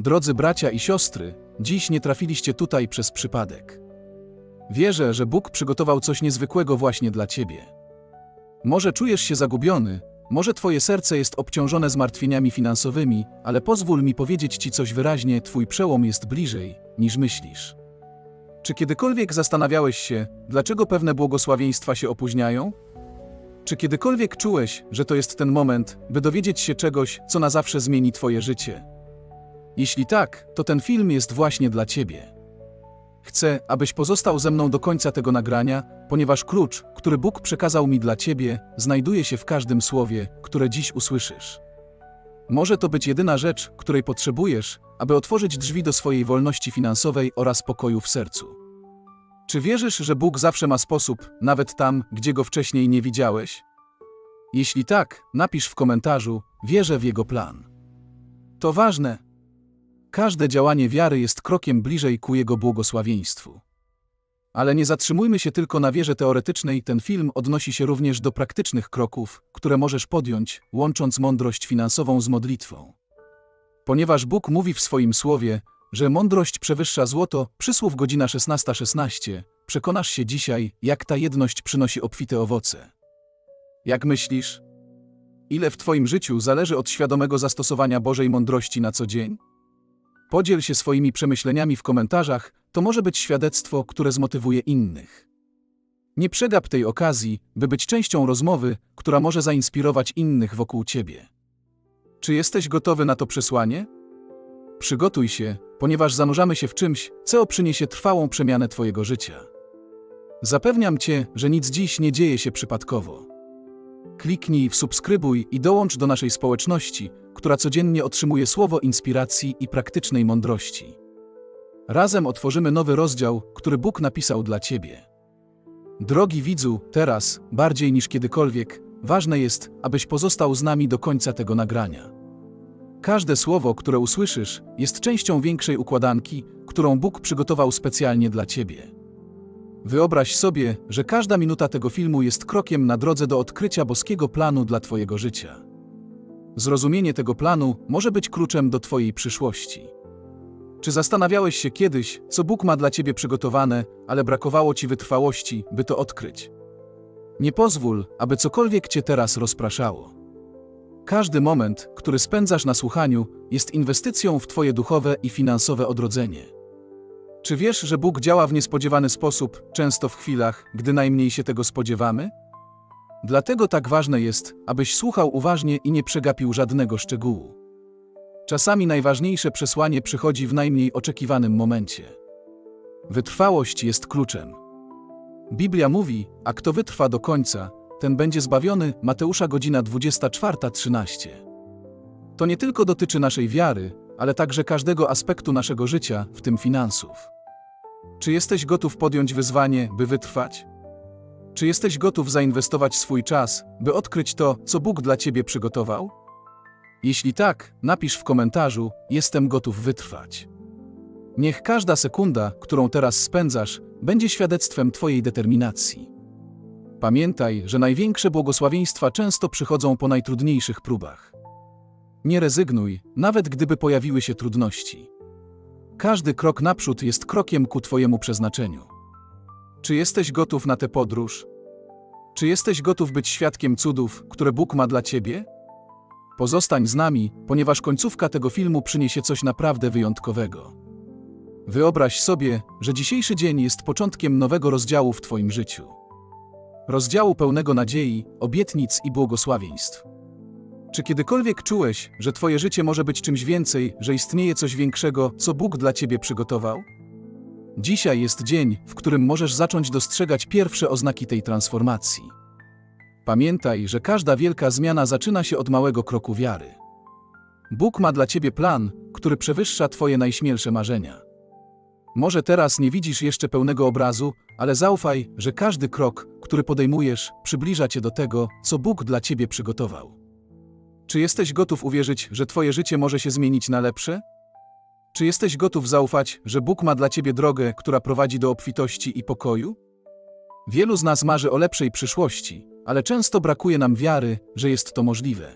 Drodzy bracia i siostry, dziś nie trafiliście tutaj przez przypadek. Wierzę, że Bóg przygotował coś niezwykłego właśnie dla ciebie. Może czujesz się zagubiony, może twoje serce jest obciążone zmartwieniami finansowymi, ale pozwól mi powiedzieć ci coś wyraźnie: twój przełom jest bliżej, niż myślisz. Czy kiedykolwiek zastanawiałeś się, dlaczego pewne błogosławieństwa się opóźniają? Czy kiedykolwiek czułeś, że to jest ten moment, by dowiedzieć się czegoś, co na zawsze zmieni Twoje życie? Jeśli tak, to ten film jest właśnie dla Ciebie. Chcę, abyś pozostał ze mną do końca tego nagrania, ponieważ klucz, który Bóg przekazał mi dla Ciebie, znajduje się w każdym słowie, które dziś usłyszysz. Może to być jedyna rzecz, której potrzebujesz, aby otworzyć drzwi do swojej wolności finansowej oraz pokoju w sercu. Czy wierzysz, że Bóg zawsze ma sposób, nawet tam, gdzie go wcześniej nie widziałeś? Jeśli tak, napisz w komentarzu: Wierzę w Jego plan. To ważne. Każde działanie wiary jest krokiem bliżej ku Jego błogosławieństwu. Ale nie zatrzymujmy się tylko na wierze teoretycznej, ten film odnosi się również do praktycznych kroków, które możesz podjąć, łącząc mądrość finansową z modlitwą. Ponieważ Bóg mówi w swoim słowie, że mądrość przewyższa złoto, przysłów godzina 16.16, 16, przekonasz się dzisiaj, jak ta jedność przynosi obfite owoce. Jak myślisz? Ile w Twoim życiu zależy od świadomego zastosowania Bożej mądrości na co dzień? Podziel się swoimi przemyśleniami w komentarzach, to może być świadectwo, które zmotywuje innych. Nie przegap tej okazji, by być częścią rozmowy, która może zainspirować innych wokół Ciebie. Czy jesteś gotowy na to przesłanie? Przygotuj się, ponieważ zanurzamy się w czymś, co przyniesie trwałą przemianę Twojego życia. Zapewniam Cię, że nic dziś nie dzieje się przypadkowo. Kliknij w subskrybuj i dołącz do naszej społeczności, która codziennie otrzymuje słowo inspiracji i praktycznej mądrości. Razem otworzymy nowy rozdział, który Bóg napisał dla Ciebie. Drogi widzu, teraz, bardziej niż kiedykolwiek, ważne jest, abyś pozostał z nami do końca tego nagrania. Każde słowo, które usłyszysz, jest częścią większej układanki, którą Bóg przygotował specjalnie dla Ciebie. Wyobraź sobie, że każda minuta tego filmu jest krokiem na drodze do odkrycia boskiego planu dla Twojego życia. Zrozumienie tego planu może być kluczem do Twojej przyszłości. Czy zastanawiałeś się kiedyś, co Bóg ma dla Ciebie przygotowane, ale brakowało Ci wytrwałości, by to odkryć? Nie pozwól, aby cokolwiek Cię teraz rozpraszało. Każdy moment, który spędzasz na słuchaniu, jest inwestycją w Twoje duchowe i finansowe odrodzenie. Czy wiesz, że Bóg działa w niespodziewany sposób, często w chwilach, gdy najmniej się tego spodziewamy? Dlatego tak ważne jest, abyś słuchał uważnie i nie przegapił żadnego szczegółu. Czasami najważniejsze przesłanie przychodzi w najmniej oczekiwanym momencie. Wytrwałość jest kluczem. Biblia mówi, a kto wytrwa do końca, ten będzie zbawiony. Mateusza godzina 24.13. To nie tylko dotyczy naszej wiary, ale także każdego aspektu naszego życia, w tym finansów. Czy jesteś gotów podjąć wyzwanie, by wytrwać? Czy jesteś gotów zainwestować swój czas, by odkryć to, co Bóg dla ciebie przygotował? Jeśli tak, napisz w komentarzu: Jestem gotów wytrwać. Niech każda sekunda, którą teraz spędzasz, będzie świadectwem Twojej determinacji. Pamiętaj, że największe błogosławieństwa często przychodzą po najtrudniejszych próbach. Nie rezygnuj, nawet gdyby pojawiły się trudności. Każdy krok naprzód jest krokiem ku Twojemu przeznaczeniu. Czy jesteś gotów na tę podróż? Czy jesteś gotów być świadkiem cudów, które Bóg ma dla Ciebie? Pozostań z nami, ponieważ końcówka tego filmu przyniesie coś naprawdę wyjątkowego. Wyobraź sobie, że dzisiejszy dzień jest początkiem nowego rozdziału w Twoim życiu. Rozdziału pełnego nadziei, obietnic i błogosławieństw. Czy kiedykolwiek czułeś, że Twoje życie może być czymś więcej, że istnieje coś większego, co Bóg dla Ciebie przygotował? Dzisiaj jest dzień, w którym możesz zacząć dostrzegać pierwsze oznaki tej transformacji. Pamiętaj, że każda wielka zmiana zaczyna się od małego kroku wiary. Bóg ma dla Ciebie plan, który przewyższa Twoje najśmielsze marzenia. Może teraz nie widzisz jeszcze pełnego obrazu, ale zaufaj, że każdy krok, który podejmujesz, przybliża Cię do tego, co Bóg dla Ciebie przygotował. Czy jesteś gotów uwierzyć, że Twoje życie może się zmienić na lepsze? Czy jesteś gotów zaufać, że Bóg ma dla Ciebie drogę, która prowadzi do obfitości i pokoju? Wielu z nas marzy o lepszej przyszłości, ale często brakuje nam wiary, że jest to możliwe.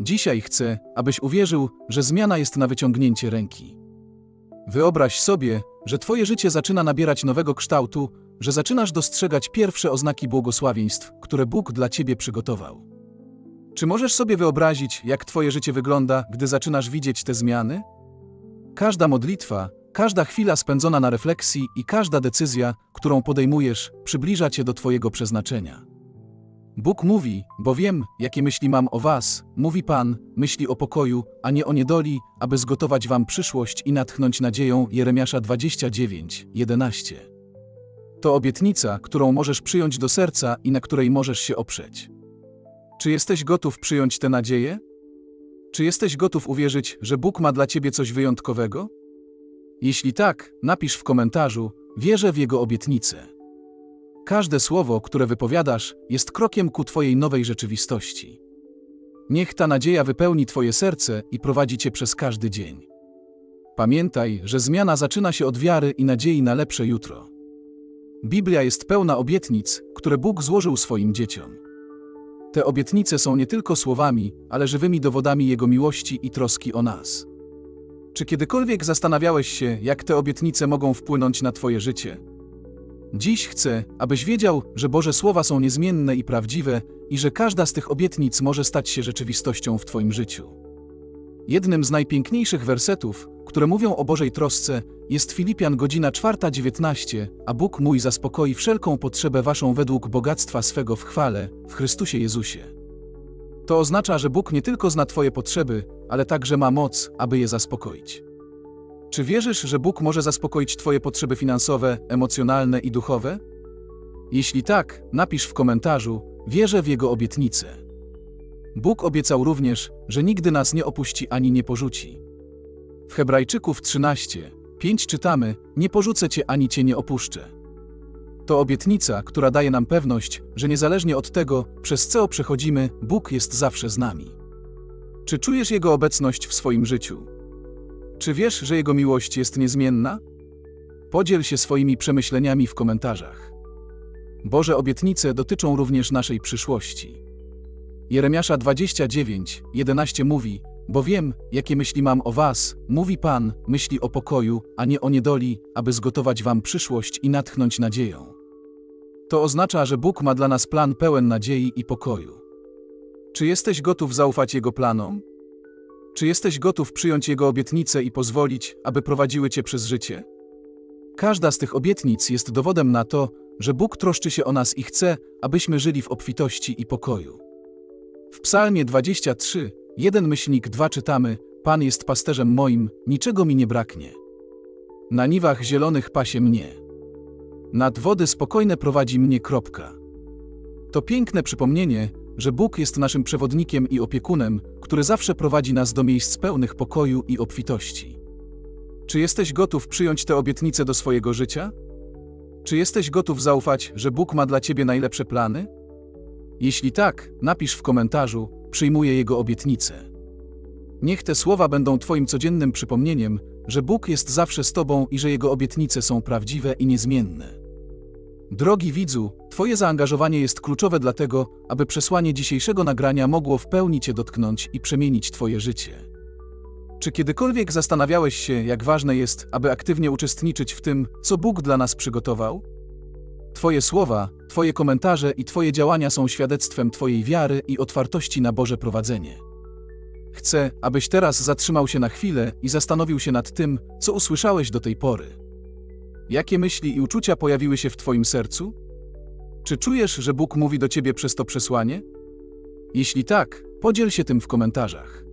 Dzisiaj chcę, abyś uwierzył, że zmiana jest na wyciągnięcie ręki. Wyobraź sobie, że Twoje życie zaczyna nabierać nowego kształtu, że zaczynasz dostrzegać pierwsze oznaki błogosławieństw, które Bóg dla Ciebie przygotował. Czy możesz sobie wyobrazić, jak Twoje życie wygląda, gdy zaczynasz widzieć te zmiany? Każda modlitwa, każda chwila spędzona na refleksji i każda decyzja, którą podejmujesz, przybliża Cię do Twojego przeznaczenia. Bóg mówi, bo wiem, jakie myśli mam o Was, mówi Pan, myśli o pokoju, a nie o niedoli, aby zgotować Wam przyszłość i natchnąć nadzieją Jeremiasza 29, 11. To obietnica, którą możesz przyjąć do serca i na której możesz się oprzeć. Czy jesteś gotów przyjąć tę nadzieję? Czy jesteś gotów uwierzyć, że Bóg ma dla Ciebie coś wyjątkowego? Jeśli tak, napisz w komentarzu: Wierzę w Jego obietnicę. Każde słowo, które wypowiadasz, jest krokiem ku Twojej nowej rzeczywistości. Niech ta nadzieja wypełni Twoje serce i prowadzi Cię przez każdy dzień. Pamiętaj, że zmiana zaczyna się od wiary i nadziei na lepsze jutro. Biblia jest pełna obietnic, które Bóg złożył swoim dzieciom. Te obietnice są nie tylko słowami, ale żywymi dowodami Jego miłości i troski o nas. Czy kiedykolwiek zastanawiałeś się, jak te obietnice mogą wpłynąć na Twoje życie? Dziś chcę, abyś wiedział, że Boże Słowa są niezmienne i prawdziwe i że każda z tych obietnic może stać się rzeczywistością w Twoim życiu. Jednym z najpiękniejszych wersetów, które mówią o Bożej trosce, jest Filipian godzina 4.19, a Bóg mój zaspokoi wszelką potrzebę waszą według bogactwa swego w chwale, w Chrystusie Jezusie. To oznacza, że Bóg nie tylko zna Twoje potrzeby, ale także ma moc, aby je zaspokoić. Czy wierzysz, że Bóg może zaspokoić Twoje potrzeby finansowe, emocjonalne i duchowe? Jeśli tak, napisz w komentarzu: Wierzę w Jego obietnicę. Bóg obiecał również, że nigdy nas nie opuści ani nie porzuci. W Hebrajczyków 13, 5 czytamy: Nie porzucę cię ani cię nie opuszczę. To obietnica, która daje nam pewność, że niezależnie od tego, przez co przechodzimy, Bóg jest zawsze z nami. Czy czujesz Jego obecność w swoim życiu? Czy wiesz, że Jego miłość jest niezmienna? Podziel się swoimi przemyśleniami w komentarzach. Boże obietnice dotyczą również naszej przyszłości. Jeremiasza 29, 11 mówi: Bo wiem, jakie myśli mam o Was, mówi Pan, myśli o pokoju, a nie o niedoli, aby zgotować Wam przyszłość i natchnąć nadzieją. To oznacza, że Bóg ma dla nas plan pełen nadziei i pokoju. Czy jesteś gotów zaufać Jego planom? Czy jesteś gotów przyjąć Jego obietnice i pozwolić, aby prowadziły Cię przez życie? Każda z tych obietnic jest dowodem na to, że Bóg troszczy się o nas i chce, abyśmy żyli w obfitości i pokoju. W Psalmie 23, jeden myślnik 2 czytamy: Pan jest pasterzem moim, niczego mi nie braknie. Na niwach zielonych pasie mnie. Nad wody spokojne prowadzi mnie. Kropka. To piękne przypomnienie, że Bóg jest naszym przewodnikiem i opiekunem, który zawsze prowadzi nas do miejsc pełnych pokoju i obfitości. Czy jesteś gotów przyjąć te obietnice do swojego życia? Czy jesteś gotów zaufać, że Bóg ma dla ciebie najlepsze plany? Jeśli tak, napisz w komentarzu: Przyjmuję Jego obietnicę. Niech te słowa będą Twoim codziennym przypomnieniem, że Bóg jest zawsze z Tobą i że Jego obietnice są prawdziwe i niezmienne. Drogi widzu, Twoje zaangażowanie jest kluczowe dlatego, aby przesłanie dzisiejszego nagrania mogło w pełni Cię dotknąć i przemienić Twoje życie. Czy kiedykolwiek zastanawiałeś się, jak ważne jest, aby aktywnie uczestniczyć w tym, co Bóg dla nas przygotował? Twoje słowa, Twoje komentarze i Twoje działania są świadectwem Twojej wiary i otwartości na Boże prowadzenie. Chcę, abyś teraz zatrzymał się na chwilę i zastanowił się nad tym, co usłyszałeś do tej pory. Jakie myśli i uczucia pojawiły się w Twoim sercu? Czy czujesz, że Bóg mówi do Ciebie przez to przesłanie? Jeśli tak, podziel się tym w komentarzach.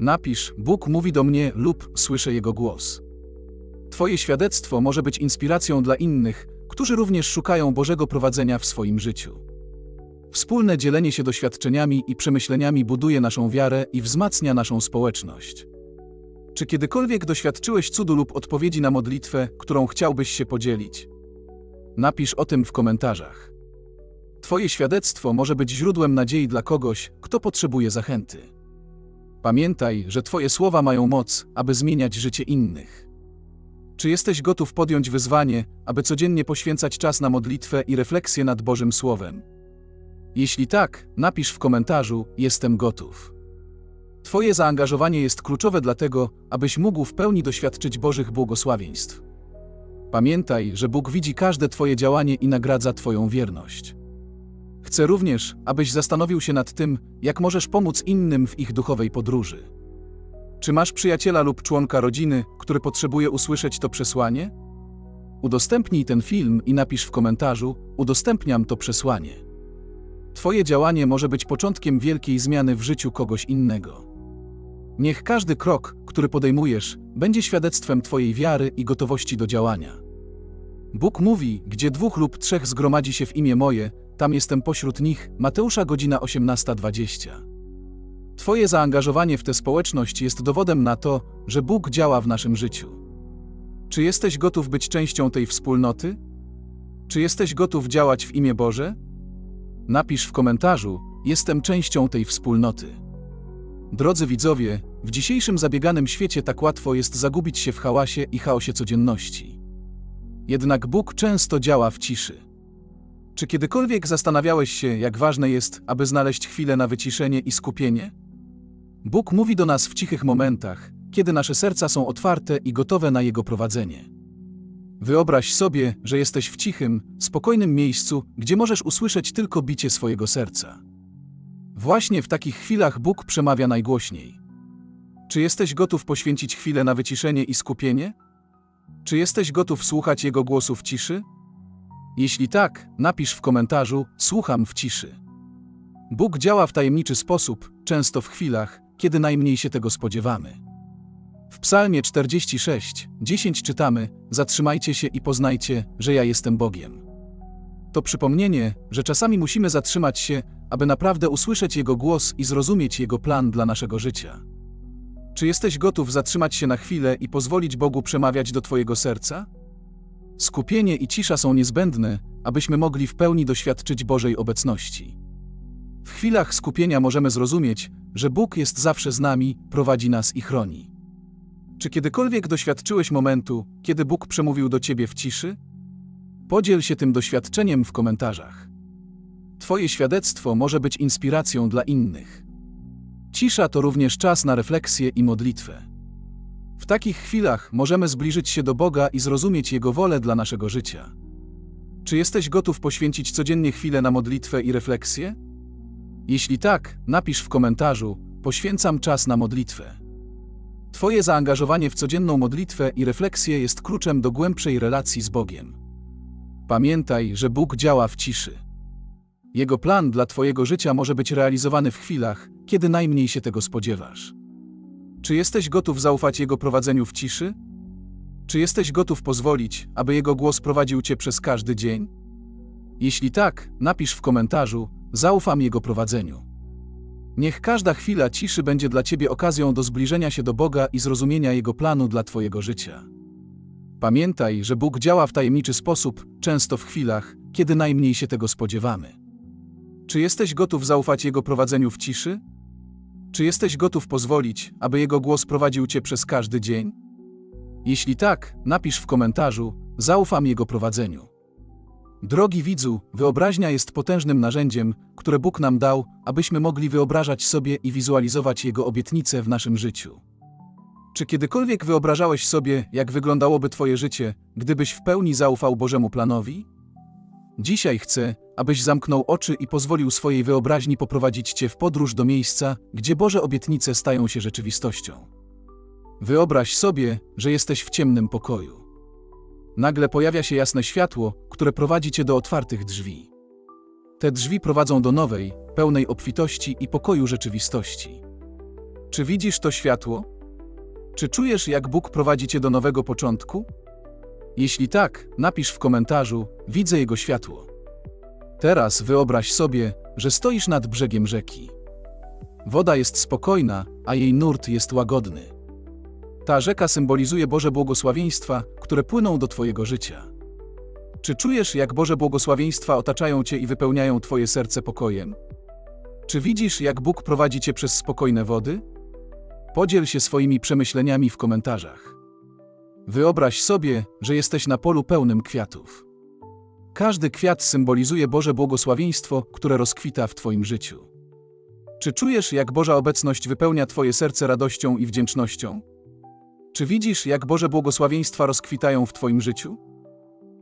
Napisz: Bóg mówi do mnie lub słyszę Jego głos. Twoje świadectwo może być inspiracją dla innych, którzy również szukają Bożego prowadzenia w swoim życiu. Wspólne dzielenie się doświadczeniami i przemyśleniami buduje naszą wiarę i wzmacnia naszą społeczność. Czy kiedykolwiek doświadczyłeś cudu lub odpowiedzi na modlitwę, którą chciałbyś się podzielić? Napisz o tym w komentarzach. Twoje świadectwo może być źródłem nadziei dla kogoś, kto potrzebuje zachęty. Pamiętaj, że Twoje słowa mają moc, aby zmieniać życie innych. Czy jesteś gotów podjąć wyzwanie, aby codziennie poświęcać czas na modlitwę i refleksję nad Bożym Słowem? Jeśli tak, napisz w komentarzu: Jestem gotów. Twoje zaangażowanie jest kluczowe dlatego, abyś mógł w pełni doświadczyć Bożych błogosławieństw. Pamiętaj, że Bóg widzi każde Twoje działanie i nagradza Twoją wierność. Chcę również, abyś zastanowił się nad tym, jak możesz pomóc innym w ich duchowej podróży. Czy masz przyjaciela lub członka rodziny, który potrzebuje usłyszeć to przesłanie? Udostępnij ten film i napisz w komentarzu: Udostępniam to przesłanie. Twoje działanie może być początkiem wielkiej zmiany w życiu kogoś innego. Niech każdy krok, który podejmujesz, będzie świadectwem Twojej wiary i gotowości do działania. Bóg mówi: Gdzie dwóch lub trzech zgromadzi się w imię moje, tam jestem pośród nich. Mateusza godzina 18:20. Twoje zaangażowanie w tę społeczność jest dowodem na to, że Bóg działa w naszym życiu. Czy jesteś gotów być częścią tej wspólnoty? Czy jesteś gotów działać w imię Boże? Napisz w komentarzu: Jestem częścią tej wspólnoty. Drodzy widzowie, w dzisiejszym zabieganym świecie tak łatwo jest zagubić się w hałasie i chaosie codzienności. Jednak Bóg często działa w ciszy. Czy kiedykolwiek zastanawiałeś się, jak ważne jest, aby znaleźć chwilę na wyciszenie i skupienie? Bóg mówi do nas w cichych momentach, kiedy nasze serca są otwarte i gotowe na Jego prowadzenie. Wyobraź sobie, że jesteś w cichym, spokojnym miejscu, gdzie możesz usłyszeć tylko bicie swojego serca. Właśnie w takich chwilach Bóg przemawia najgłośniej. Czy jesteś gotów poświęcić chwilę na wyciszenie i skupienie? Czy jesteś gotów słuchać Jego głosu w ciszy? Jeśli tak, napisz w komentarzu: Słucham w ciszy. Bóg działa w tajemniczy sposób, często w chwilach, kiedy najmniej się tego spodziewamy. W Psalmie 46, 10 czytamy: Zatrzymajcie się i poznajcie, że ja jestem Bogiem. To przypomnienie, że czasami musimy zatrzymać się, aby naprawdę usłyszeć Jego głos i zrozumieć Jego plan dla naszego życia. Czy jesteś gotów zatrzymać się na chwilę i pozwolić Bogu przemawiać do Twojego serca? Skupienie i cisza są niezbędne, abyśmy mogli w pełni doświadczyć Bożej obecności. W chwilach skupienia możemy zrozumieć, że Bóg jest zawsze z nami, prowadzi nas i chroni. Czy kiedykolwiek doświadczyłeś momentu, kiedy Bóg przemówił do ciebie w ciszy? Podziel się tym doświadczeniem w komentarzach. Twoje świadectwo może być inspiracją dla innych. Cisza to również czas na refleksję i modlitwę. W takich chwilach możemy zbliżyć się do Boga i zrozumieć Jego wolę dla naszego życia. Czy jesteś gotów poświęcić codziennie chwilę na modlitwę i refleksję? Jeśli tak, napisz w komentarzu: Poświęcam czas na modlitwę. Twoje zaangażowanie w codzienną modlitwę i refleksję jest kluczem do głębszej relacji z Bogiem. Pamiętaj, że Bóg działa w ciszy. Jego plan dla Twojego życia może być realizowany w chwilach, kiedy najmniej się tego spodziewasz. Czy jesteś gotów zaufać Jego prowadzeniu w ciszy? Czy jesteś gotów pozwolić, aby Jego głos prowadził Cię przez każdy dzień? Jeśli tak, napisz w komentarzu: Zaufam Jego prowadzeniu. Niech każda chwila ciszy będzie dla Ciebie okazją do zbliżenia się do Boga i zrozumienia Jego planu dla Twojego życia. Pamiętaj, że Bóg działa w tajemniczy sposób, często w chwilach, kiedy najmniej się tego spodziewamy. Czy jesteś gotów zaufać Jego prowadzeniu w ciszy? Czy jesteś gotów pozwolić, aby Jego głos prowadził Cię przez każdy dzień? Jeśli tak, napisz w komentarzu: Zaufam Jego prowadzeniu. Drogi widzu, wyobraźnia jest potężnym narzędziem, które Bóg nam dał, abyśmy mogli wyobrażać sobie i wizualizować Jego obietnice w naszym życiu. Czy kiedykolwiek wyobrażałeś sobie, jak wyglądałoby Twoje życie, gdybyś w pełni zaufał Bożemu planowi? Dzisiaj chcę, abyś zamknął oczy i pozwolił swojej wyobraźni poprowadzić Cię w podróż do miejsca, gdzie Boże obietnice stają się rzeczywistością. Wyobraź sobie, że jesteś w ciemnym pokoju. Nagle pojawia się jasne światło, które prowadzi Cię do otwartych drzwi. Te drzwi prowadzą do nowej, pełnej obfitości i pokoju rzeczywistości. Czy widzisz to światło? Czy czujesz, jak Bóg prowadzi Cię do nowego początku? Jeśli tak, napisz w komentarzu: Widzę Jego światło. Teraz wyobraź sobie, że stoisz nad brzegiem rzeki. Woda jest spokojna, a jej nurt jest łagodny. Ta rzeka symbolizuje Boże błogosławieństwa, które płyną do Twojego życia. Czy czujesz, jak Boże błogosławieństwa otaczają Cię i wypełniają Twoje serce pokojem? Czy widzisz, jak Bóg prowadzi Cię przez spokojne wody? Podziel się swoimi przemyśleniami w komentarzach. Wyobraź sobie, że jesteś na polu pełnym kwiatów. Każdy kwiat symbolizuje Boże błogosławieństwo, które rozkwita w Twoim życiu. Czy czujesz, jak Boża obecność wypełnia Twoje serce radością i wdzięcznością? Czy widzisz, jak Boże błogosławieństwa rozkwitają w Twoim życiu?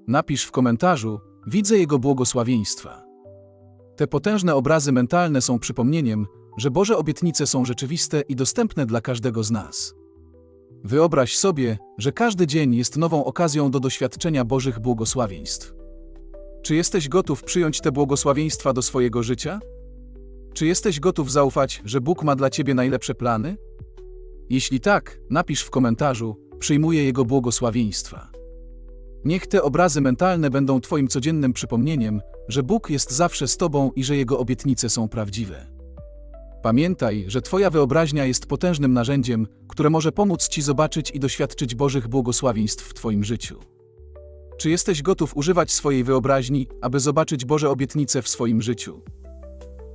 Napisz w komentarzu: Widzę Jego błogosławieństwa. Te potężne obrazy mentalne są przypomnieniem, że Boże obietnice są rzeczywiste i dostępne dla każdego z nas. Wyobraź sobie, że każdy dzień jest nową okazją do doświadczenia Bożych błogosławieństw. Czy jesteś gotów przyjąć te błogosławieństwa do swojego życia? Czy jesteś gotów zaufać, że Bóg ma dla ciebie najlepsze plany? Jeśli tak, napisz w komentarzu: Przyjmuję Jego błogosławieństwa. Niech te obrazy mentalne będą Twoim codziennym przypomnieniem, że Bóg jest zawsze z Tobą i że Jego obietnice są prawdziwe. Pamiętaj, że Twoja wyobraźnia jest potężnym narzędziem, które może pomóc Ci zobaczyć i doświadczyć Bożych błogosławieństw w Twoim życiu. Czy jesteś gotów używać swojej wyobraźni, aby zobaczyć Boże obietnice w swoim życiu?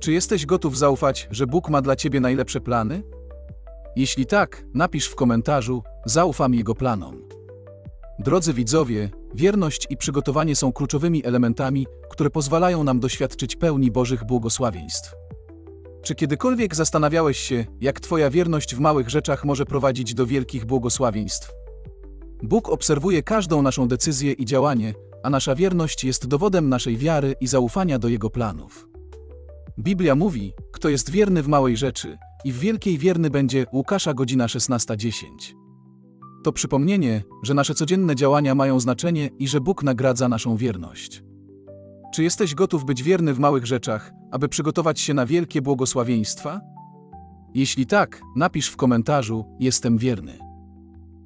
Czy jesteś gotów zaufać, że Bóg ma dla Ciebie najlepsze plany? Jeśli tak, napisz w komentarzu: Zaufam Jego planom. Drodzy widzowie, wierność i przygotowanie są kluczowymi elementami, które pozwalają nam doświadczyć pełni Bożych błogosławieństw. Czy kiedykolwiek zastanawiałeś się, jak Twoja wierność w małych rzeczach może prowadzić do wielkich błogosławieństw? Bóg obserwuje każdą naszą decyzję i działanie, a nasza wierność jest dowodem naszej wiary i zaufania do Jego planów. Biblia mówi, kto jest wierny w małej rzeczy, i w wielkiej wierny będzie Łukasza godzina 16.10. To przypomnienie, że nasze codzienne działania mają znaczenie i że Bóg nagradza naszą wierność. Czy jesteś gotów być wierny w małych rzeczach, aby przygotować się na wielkie błogosławieństwa? Jeśli tak, napisz w komentarzu: Jestem wierny.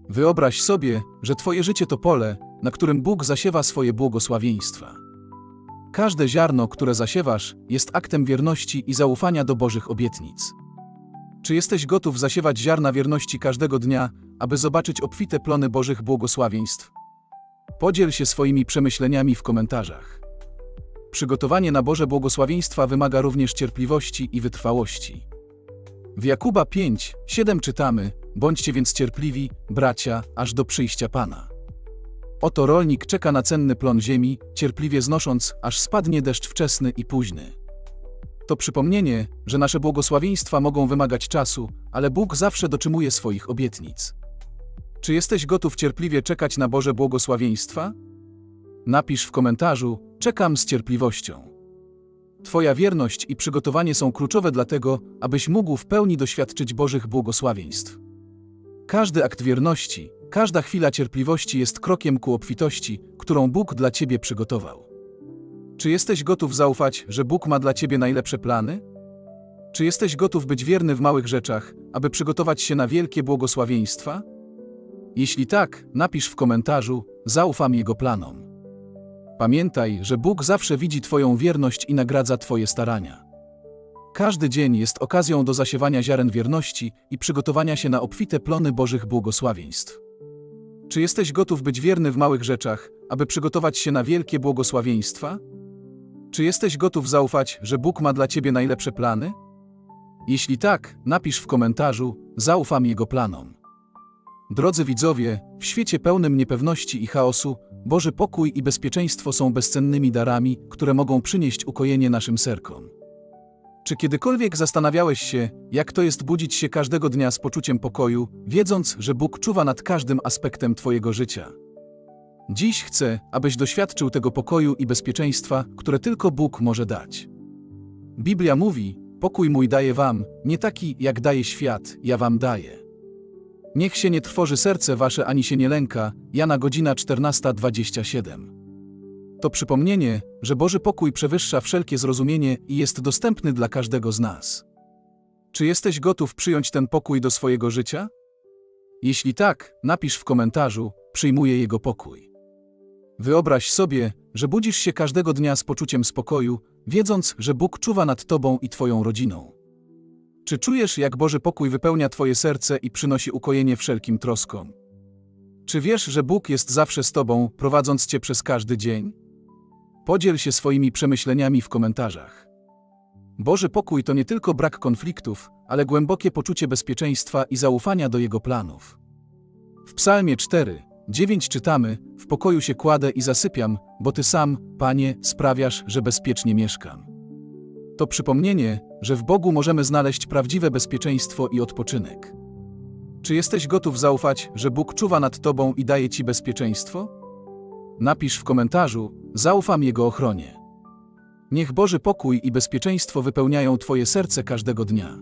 Wyobraź sobie, że Twoje życie to pole, na którym Bóg zasiewa swoje błogosławieństwa. Każde ziarno, które zasiewasz, jest aktem wierności i zaufania do Bożych obietnic. Czy jesteś gotów zasiewać ziarna wierności każdego dnia, aby zobaczyć obfite plony Bożych błogosławieństw? Podziel się swoimi przemyśleniami w komentarzach. Przygotowanie na Boże błogosławieństwa wymaga również cierpliwości i wytrwałości. W Jakuba 5, 7 czytamy: Bądźcie więc cierpliwi, bracia, aż do przyjścia Pana. Oto rolnik czeka na cenny plon ziemi, cierpliwie znosząc, aż spadnie deszcz wczesny i późny. To przypomnienie, że nasze błogosławieństwa mogą wymagać czasu, ale Bóg zawsze dotrzymuje swoich obietnic. Czy jesteś gotów cierpliwie czekać na Boże błogosławieństwa? Napisz w komentarzu: Czekam z cierpliwością. Twoja wierność i przygotowanie są kluczowe dlatego, abyś mógł w pełni doświadczyć Bożych błogosławieństw. Każdy akt wierności, każda chwila cierpliwości jest krokiem ku obfitości, którą Bóg dla Ciebie przygotował. Czy jesteś gotów zaufać, że Bóg ma dla Ciebie najlepsze plany? Czy jesteś gotów być wierny w małych rzeczach, aby przygotować się na wielkie błogosławieństwa? Jeśli tak, napisz w komentarzu: Zaufam Jego planom. Pamiętaj, że Bóg zawsze widzi Twoją wierność i nagradza Twoje starania. Każdy dzień jest okazją do zasiewania ziaren wierności i przygotowania się na obfite plony Bożych błogosławieństw. Czy jesteś gotów być wierny w małych rzeczach, aby przygotować się na wielkie błogosławieństwa? Czy jesteś gotów zaufać, że Bóg ma dla Ciebie najlepsze plany? Jeśli tak, napisz w komentarzu: Zaufam Jego planom. Drodzy widzowie, w świecie pełnym niepewności i chaosu, Boży pokój i bezpieczeństwo są bezcennymi darami, które mogą przynieść ukojenie naszym serkom. Czy kiedykolwiek zastanawiałeś się, jak to jest budzić się każdego dnia z poczuciem pokoju, wiedząc, że Bóg czuwa nad każdym aspektem Twojego życia? Dziś chcę, abyś doświadczył tego pokoju i bezpieczeństwa, które tylko Bóg może dać. Biblia mówi: Pokój mój daję Wam, nie taki, jak daje świat, ja Wam daję. Niech się nie trwoży serce Wasze ani się nie lęka. Jana godzina 14:27. To przypomnienie, że Boży pokój przewyższa wszelkie zrozumienie i jest dostępny dla każdego z nas. Czy jesteś gotów przyjąć ten pokój do swojego życia? Jeśli tak, napisz w komentarzu: Przyjmuję Jego pokój. Wyobraź sobie, że budzisz się każdego dnia z poczuciem spokoju, wiedząc, że Bóg czuwa nad Tobą i Twoją rodziną. Czy czujesz, jak Boży pokój wypełnia Twoje serce i przynosi ukojenie wszelkim troskom? Czy wiesz, że Bóg jest zawsze z Tobą, prowadząc Cię przez każdy dzień? Podziel się swoimi przemyśleniami w komentarzach. Boży pokój to nie tylko brak konfliktów, ale głębokie poczucie bezpieczeństwa i zaufania do Jego planów. W Psalmie 4, 9 czytamy: W pokoju się kładę i zasypiam, bo Ty sam, Panie, sprawiasz, że bezpiecznie mieszkam. To przypomnienie, że w Bogu możemy znaleźć prawdziwe bezpieczeństwo i odpoczynek. Czy jesteś gotów zaufać, że Bóg czuwa nad tobą i daje ci bezpieczeństwo? Napisz w komentarzu: Zaufam Jego ochronie. Niech Boży pokój i bezpieczeństwo wypełniają Twoje serce każdego dnia.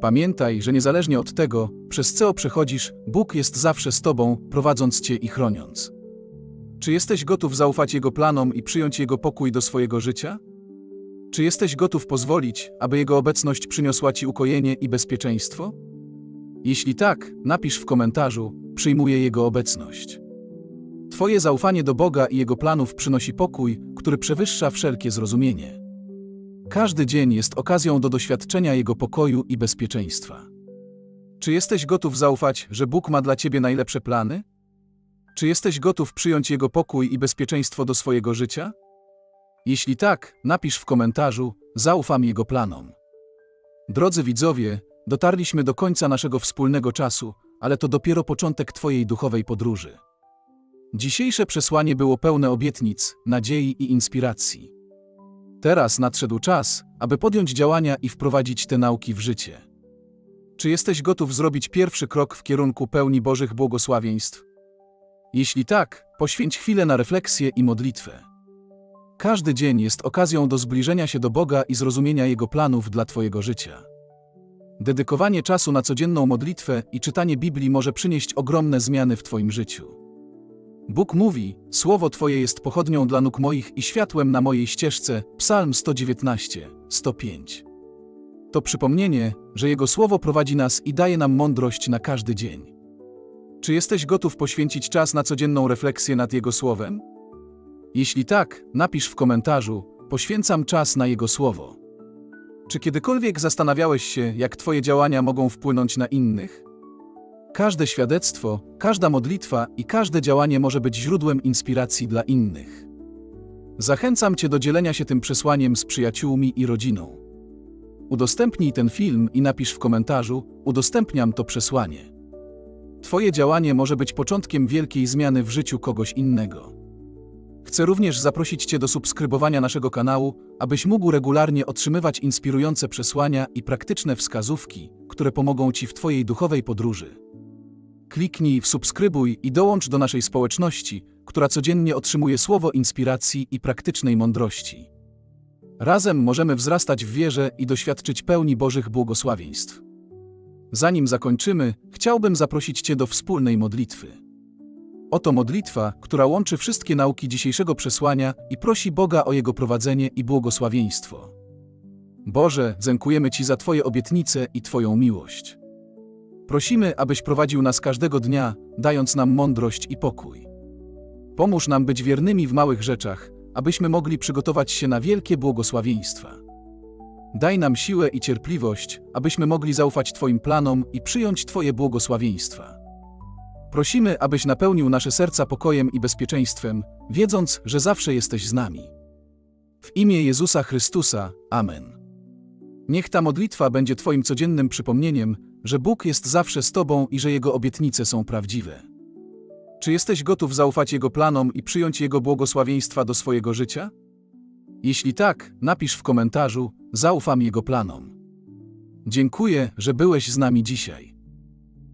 Pamiętaj, że niezależnie od tego, przez co przechodzisz, Bóg jest zawsze z Tobą, prowadząc Cię i chroniąc. Czy jesteś gotów zaufać Jego planom i przyjąć Jego pokój do swojego życia? Czy jesteś gotów pozwolić, aby Jego obecność przyniosła Ci ukojenie i bezpieczeństwo? Jeśli tak, napisz w komentarzu: Przyjmuję Jego obecność. Twoje zaufanie do Boga i Jego planów przynosi pokój, który przewyższa wszelkie zrozumienie. Każdy dzień jest okazją do doświadczenia Jego pokoju i bezpieczeństwa. Czy jesteś gotów zaufać, że Bóg ma dla Ciebie najlepsze plany? Czy jesteś gotów przyjąć Jego pokój i bezpieczeństwo do swojego życia? Jeśli tak, napisz w komentarzu: Zaufam Jego planom. Drodzy widzowie, dotarliśmy do końca naszego wspólnego czasu, ale to dopiero początek Twojej duchowej podróży. Dzisiejsze przesłanie było pełne obietnic, nadziei i inspiracji. Teraz nadszedł czas, aby podjąć działania i wprowadzić te nauki w życie. Czy jesteś gotów zrobić pierwszy krok w kierunku pełni Bożych błogosławieństw? Jeśli tak, poświęć chwilę na refleksję i modlitwę. Każdy dzień jest okazją do zbliżenia się do Boga i zrozumienia Jego planów dla Twojego życia. Dedykowanie czasu na codzienną modlitwę i czytanie Biblii może przynieść ogromne zmiany w Twoim życiu. Bóg mówi: Słowo Twoje jest pochodnią dla nóg moich i światłem na mojej ścieżce. Psalm 119, 105. To przypomnienie, że Jego słowo prowadzi nas i daje nam mądrość na każdy dzień. Czy jesteś gotów poświęcić czas na codzienną refleksję nad Jego słowem? Jeśli tak, napisz w komentarzu: Poświęcam czas na Jego słowo. Czy kiedykolwiek zastanawiałeś się, jak Twoje działania mogą wpłynąć na innych? Każde świadectwo, każda modlitwa i każde działanie może być źródłem inspiracji dla innych. Zachęcam Cię do dzielenia się tym przesłaniem z przyjaciółmi i rodziną. Udostępnij ten film i napisz w komentarzu: Udostępniam to przesłanie. Twoje działanie może być początkiem wielkiej zmiany w życiu kogoś innego. Chcę również zaprosić Cię do subskrybowania naszego kanału, abyś mógł regularnie otrzymywać inspirujące przesłania i praktyczne wskazówki, które pomogą Ci w Twojej duchowej podróży. Kliknij w subskrybuj i dołącz do naszej społeczności, która codziennie otrzymuje słowo inspiracji i praktycznej mądrości. Razem możemy wzrastać w wierze i doświadczyć pełni Bożych błogosławieństw. Zanim zakończymy, chciałbym zaprosić Cię do wspólnej modlitwy. Oto modlitwa, która łączy wszystkie nauki dzisiejszego przesłania i prosi Boga o Jego prowadzenie i błogosławieństwo. Boże, dziękujemy Ci za Twoje obietnice i Twoją miłość. Prosimy, abyś prowadził nas każdego dnia, dając nam mądrość i pokój. Pomóż nam być wiernymi w małych rzeczach, abyśmy mogli przygotować się na wielkie błogosławieństwa. Daj nam siłę i cierpliwość, abyśmy mogli zaufać Twoim planom i przyjąć Twoje błogosławieństwa. Prosimy, abyś napełnił nasze serca pokojem i bezpieczeństwem, wiedząc, że zawsze jesteś z nami. W imię Jezusa Chrystusa. Amen. Niech ta modlitwa będzie Twoim codziennym przypomnieniem, że Bóg jest zawsze z Tobą i że Jego obietnice są prawdziwe. Czy jesteś gotów zaufać Jego planom i przyjąć Jego błogosławieństwa do swojego życia? Jeśli tak, napisz w komentarzu: Zaufam Jego planom. Dziękuję, że byłeś z nami dzisiaj.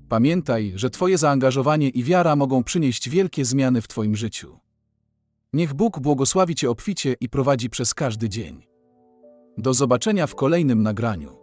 Pamiętaj, że Twoje zaangażowanie i wiara mogą przynieść wielkie zmiany w Twoim życiu. Niech Bóg błogosławi Cię obficie i prowadzi przez każdy dzień. Do zobaczenia w kolejnym nagraniu.